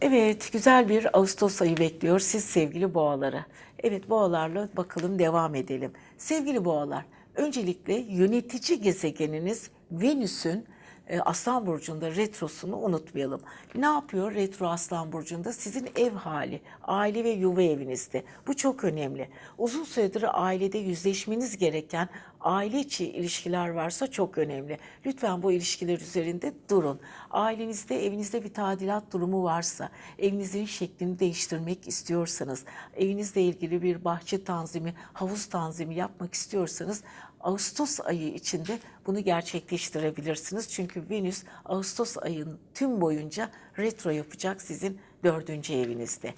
Evet, güzel bir Ağustos ayı bekliyor siz sevgili boğaları. Evet, boğalarla bakalım devam edelim. Sevgili boğalar, öncelikle yönetici gezegeniniz Venüs'ün e, Aslan Burcu'nda retrosunu unutmayalım. Ne yapıyor retro Aslan Burcu'nda? Sizin ev hali, aile ve yuva evinizde. Bu çok önemli. Uzun süredir ailede yüzleşmeniz gereken aile içi ilişkiler varsa çok önemli. Lütfen bu ilişkiler üzerinde durun. Ailenizde, evinizde bir tadilat durumu varsa, evinizin şeklini değiştirmek istiyorsanız, evinizle ilgili bir bahçe tanzimi, havuz tanzimi yapmak istiyorsanız Ağustos ayı içinde bunu gerçekleştirebilirsiniz. Çünkü Venüs Ağustos ayının tüm boyunca retro yapacak sizin dördüncü evinizde.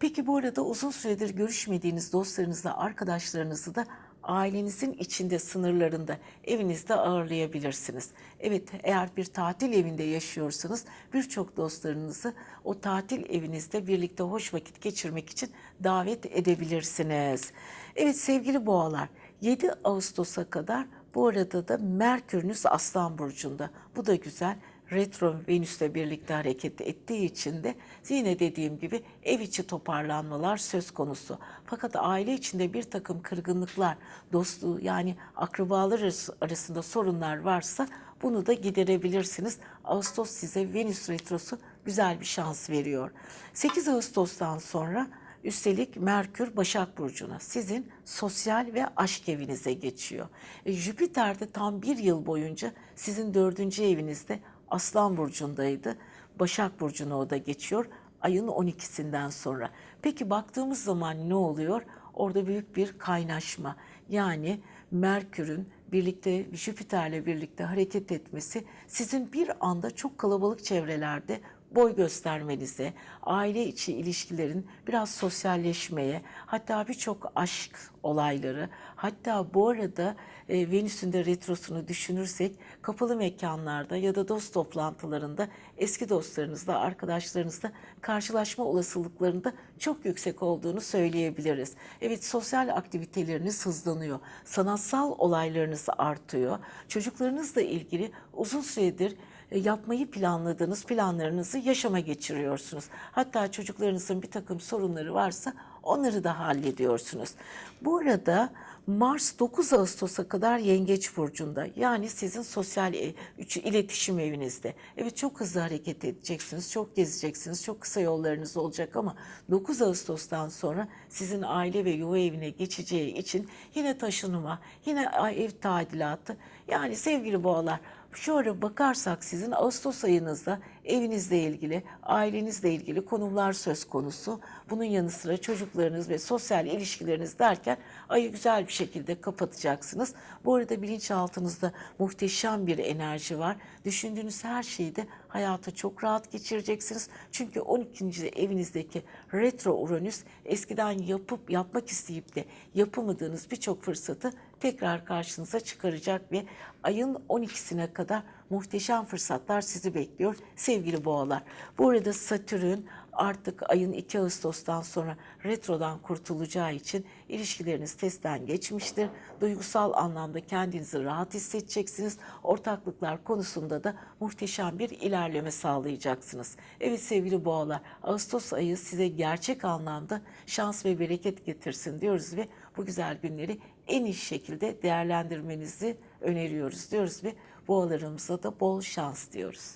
Peki bu arada uzun süredir görüşmediğiniz dostlarınızla, arkadaşlarınızı da ailenizin içinde sınırlarında evinizde ağırlayabilirsiniz. Evet eğer bir tatil evinde yaşıyorsanız birçok dostlarınızı o tatil evinizde birlikte hoş vakit geçirmek için davet edebilirsiniz. Evet sevgili boğalar 7 Ağustos'a kadar bu arada da Merkür'ünüz Aslan Burcu'nda. Bu da güzel retro Venüs'le birlikte hareket ettiği için de yine dediğim gibi ev içi toparlanmalar söz konusu. Fakat aile içinde bir takım kırgınlıklar, dostluğu yani akrabalar arası- arasında sorunlar varsa bunu da giderebilirsiniz. Ağustos size Venüs retrosu güzel bir şans veriyor. 8 Ağustos'tan sonra Üstelik Merkür Başak Burcu'na sizin sosyal ve aşk evinize geçiyor. E, Jüpiter de tam bir yıl boyunca sizin dördüncü evinizde Aslan Burcu'ndaydı. Başak Burcu'na o da geçiyor ayın 12'sinden sonra. Peki baktığımız zaman ne oluyor? Orada büyük bir kaynaşma. Yani Merkür'ün birlikte Jüpiter'le birlikte hareket etmesi sizin bir anda çok kalabalık çevrelerde boy göstermenize, aile içi ilişkilerin biraz sosyalleşmeye, hatta birçok aşk olayları, hatta bu arada e, Venüs'ün de retrosunu düşünürsek kapalı mekanlarda ya da dost toplantılarında eski dostlarınızla, arkadaşlarınızla karşılaşma olasılıklarında çok yüksek olduğunu söyleyebiliriz. Evet sosyal aktiviteleriniz hızlanıyor, sanatsal olaylarınız artıyor, çocuklarınızla ilgili uzun süredir yapmayı planladığınız planlarınızı yaşama geçiriyorsunuz. Hatta çocuklarınızın bir takım sorunları varsa onları da hallediyorsunuz. Bu arada Mars 9 Ağustos'a kadar Yengeç burcunda. Yani sizin sosyal e- iletişim evinizde. Evet çok hızlı hareket edeceksiniz, çok gezeceksiniz, çok kısa yollarınız olacak ama 9 Ağustos'tan sonra sizin aile ve yuva evine geçeceği için yine taşınma, yine ev tadilatı. Yani sevgili boğalar Şöyle bakarsak sizin Ağustos ayınızda evinizle ilgili, ailenizle ilgili konumlar söz konusu. Bunun yanı sıra çocuklarınız ve sosyal ilişkileriniz derken ayı güzel bir şekilde kapatacaksınız. Bu arada bilinçaltınızda muhteşem bir enerji var. Düşündüğünüz her şeyi de hayata çok rahat geçireceksiniz. Çünkü 12. evinizdeki retro Uranüs eskiden yapıp yapmak isteyip de yapamadığınız birçok fırsatı tekrar karşınıza çıkaracak ve ayın 12'sine kadar muhteşem fırsatlar sizi bekliyor sevgili boğalar. Bu arada Satürn artık ayın 2 Ağustos'tan sonra retrodan kurtulacağı için ilişkileriniz testten geçmiştir. Duygusal anlamda kendinizi rahat hissedeceksiniz. Ortaklıklar konusunda da muhteşem bir ilerleme sağlayacaksınız. Evet sevgili boğalar Ağustos ayı size gerçek anlamda şans ve bereket getirsin diyoruz ve bu güzel günleri en iyi şekilde değerlendirmenizi öneriyoruz diyoruz ve boğalarımıza da bol şans diyoruz.